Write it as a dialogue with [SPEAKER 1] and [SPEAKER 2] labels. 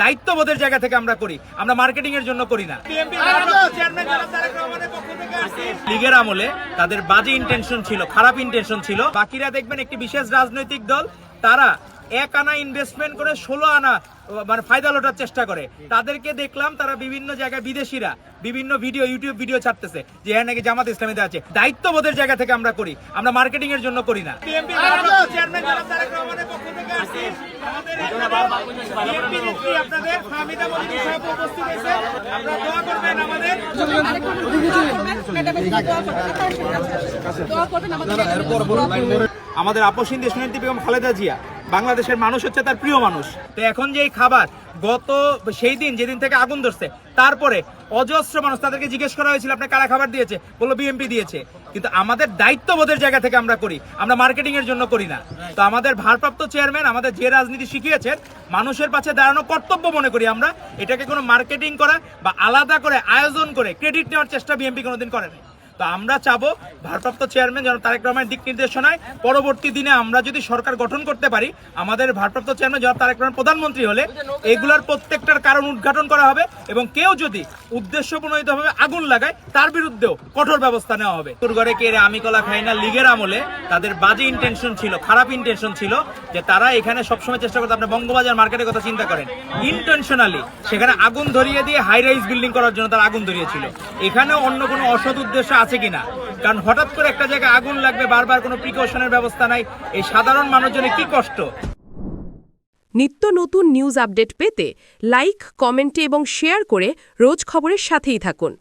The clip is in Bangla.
[SPEAKER 1] দায়িত্ববোধের জায়গা থেকে আমরা করি আমরা মার্কেটিং এর জন্য করি না। লীগের আমলে তাদের বাজে ইন্টেনশন ছিল খারাপ ইন্টেনশন ছিল। বাকিরা দেখবেন একটি বিশেষ রাজনৈতিক দল তারা এক আনা ইনভেস্টমেন্ট করে ষোলো আনা মানে ফায়দা লোটার চেষ্টা করে। তাদেরকে দেখলাম তারা বিভিন্ন জায়গায় বিদেশিরা বিভিন্ন ভিডিও ইউটিউব ভিডিও ছাড়তেছে যে হ্যাঁ নাকি জামাত ইসলামীতে আছে। দায়িত্ববোধের জায়গা থেকে আমরা করি আমরা মার্কেটিং এর জন্য করি না। আপনাদের দোয়া করবেন আমাদের। আমাদের আপসীন দেশনেত্রী বেগম খালেদা জিয়া। বাংলাদেশের মানুষ হচ্ছে তার প্রিয় মানুষ। তো এখন যে খাবার, গত সেই দিন, যেদিন থেকে আগুন ধরছে, তারপরে অজস্র মানুষ তাদেরকে জিজ্ঞেস করা হয়েছিল আপনি কারা খাবার দিয়েছে? বলল বিএমপি দিয়েছে। কিন্তু আমাদের দায়িত্ববোধের জায়গা থেকে আমরা করি আমরা মার্কেটিং এর জন্য করি না। তো আমাদের ভারপ্রাপ্ত চেয়ারম্যান আমাদের যে রাজনীতি শিখিয়েছেন মানুষের পাশে দাঁড়ানো কর্তব্য মনে করি আমরা। এটাকে কোনো মার্কেটিং করা বা আলাদা করে আয়োজন করে ক্রেডিট নেওয়ার চেষ্টা বিএমপি কোনোদিন করেনি। তো আমরা চাবো ভারপ্রাপ্ত চেয়ারম্যান যেন তারেক রহমানের দিক নির্দেশনায় পরবর্তী দিনে আমরা যদি সরকার গঠন করতে পারি, আমাদের ভারপ্রাপ্ত চেয়ারম্যান যেন তারেক রহমান প্রধানমন্ত্রী হলে এগুলোর প্রত্যেকটার কারণ উদ্ঘাটন করা হবে এবং কেউ যদি উদ্দেশ্য প্রণোদিতভাবে আগুন লাগায়, তার বিরুদ্ধেও কঠোর ব্যবস্থা নেওয়া হবে। ঘরে কে আমি কলা খাই না লীগের আমলে তাদের বাজে ইন্টেনশন ছিল, খারাপ ইন্টেনশন ছিল যে তারা এখানে সবসময় চেষ্টা করতে আপনি বঙ্গবাজার মার্কেটের কথা চিন্তা করেন। ইন্টেনশনালি সেখানে আগুন ধরিয়ে দিয়ে হাই রাইজ বিল্ডিং করার জন্য তারা আগুন ধরিয়েছিল। এখানেও অন্য কোনো অসৎ উদ্দেশ্য আছে কিনা? কারণ হঠাৎ করে একটা জায়গায় আগুন লাগবে, বারবার কোনো প্রিকশনের ব্যবস্থা নাই। এই সাধারণ মানুষজনের কি কষ্ট?
[SPEAKER 2] নিত্য নতুন নিউজ আপডেট পেতে লাইক কমেন্টে এবং শেয়ার করে রোজ খবরের সাথেই থাকুন।